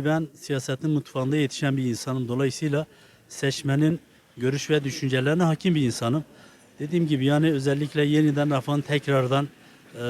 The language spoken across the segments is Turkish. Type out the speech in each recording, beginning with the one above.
Şimdi ben siyasetin mutfağında yetişen bir insanım. Dolayısıyla seçmenin görüş ve düşüncelerine hakim bir insanım. Dediğim gibi yani özellikle yeniden Rafa'nın tekrardan e,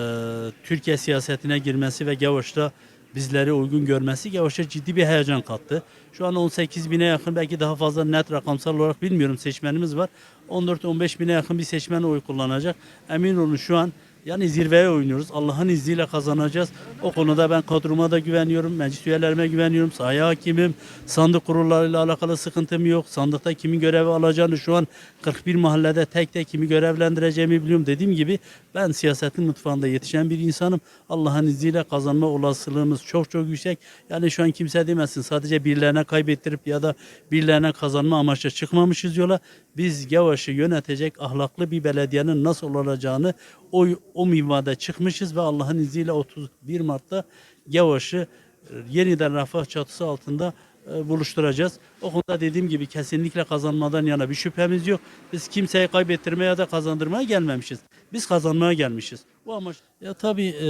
Türkiye siyasetine girmesi ve Gavaş'ta bizleri uygun görmesi Gavaş'a ciddi bir heyecan kattı. Şu an 18 bine yakın belki daha fazla net rakamsal olarak bilmiyorum seçmenimiz var. 14-15 bine yakın bir seçmen oy kullanacak. Emin olun şu an yani zirveye oynuyoruz. Allah'ın izniyle kazanacağız. O konuda ben kadroma da güveniyorum. Meclis üyelerime güveniyorum. Sahaya hakimim. Sandık kurullarıyla alakalı sıkıntım yok. Sandıkta kimin görevi alacağını şu an 41 mahallede tek tek kimi görevlendireceğimi biliyorum. Dediğim gibi ben siyasetin mutfağında yetişen bir insanım. Allah'ın izniyle kazanma olasılığımız çok çok yüksek. Yani şu an kimse demesin sadece birilerine kaybettirip ya da birilerine kazanma amaçlı çıkmamışız yola. Biz Gavaş'ı yönetecek ahlaklı bir belediyenin nasıl olacağını o, o minvalde çıkmışız ve Allah'ın izniyle 31 Mart'ta Gavaş'ı e, yeniden refah çatısı altında e, buluşturacağız. O konuda dediğim gibi kesinlikle kazanmadan yana bir şüphemiz yok. Biz kimseyi kaybettirmeye ya da kazandırmaya gelmemişiz. Biz kazanmaya gelmişiz. Bu amaç ya tabii e,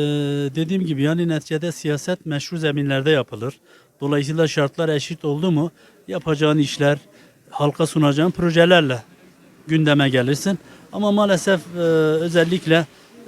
dediğim gibi yani neticede siyaset meşru zeminlerde yapılır. Dolayısıyla şartlar eşit oldu mu yapacağın işler, halka sunacağın projelerle gündeme gelirsin. Ama maalesef özellikle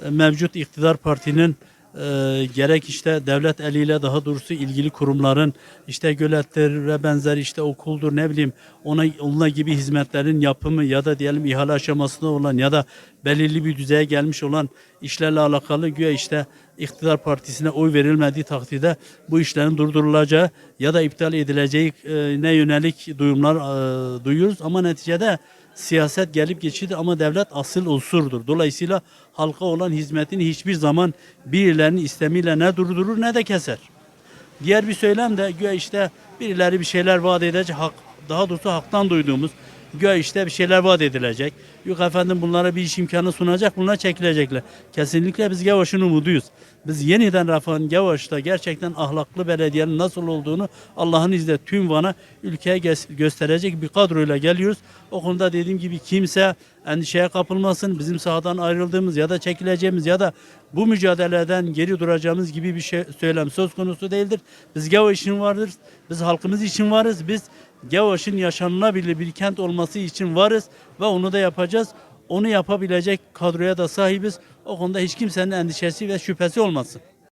mevcut iktidar partinin e, gerek işte devlet eliyle daha doğrusu ilgili kurumların işte gölettir ve benzer işte okuldur ne bileyim ona onunla gibi hizmetlerin yapımı ya da diyelim ihale aşamasında olan ya da belirli bir düzeye gelmiş olan işlerle alakalı güya işte iktidar partisine oy verilmediği takdirde bu işlerin durdurulacağı ya da iptal edileceği e, ne yönelik duyumlar e, duyuyoruz ama neticede siyaset gelip geçici ama devlet asıl unsurdur. Dolayısıyla halka olan hizmetini hiçbir zaman birilerinin istemiyle ne durdurur ne de keser. Diğer bir söylem de güya işte birileri bir şeyler vaat edecek, hak, daha doğrusu haktan duyduğumuz güya işte bir şeyler vaat edilecek. Yok efendim bunlara bir iş imkanı sunacak, bunlar çekilecekler. Kesinlikle biz Gavaş'ın umuduyuz. Biz yeniden Rafa'nın Gavaş'ta gerçekten ahlaklı belediyenin nasıl olduğunu Allah'ın izniyle tüm Van'a ülkeye gö- gösterecek bir kadroyla geliyoruz. O konuda dediğim gibi kimse endişeye kapılmasın. Bizim sahadan ayrıldığımız ya da çekileceğimiz ya da bu mücadeleden geri duracağımız gibi bir şey söylem söz konusu değildir. Biz Gavaş için vardır. Biz halkımız için varız. Biz Gavaş'ın yaşanılabilir bir kent olması için varız ve onu da yapacağız. Onu yapabilecek kadroya da sahibiz. O konuda hiç kimsenin endişesi ve şüphesi olmasın.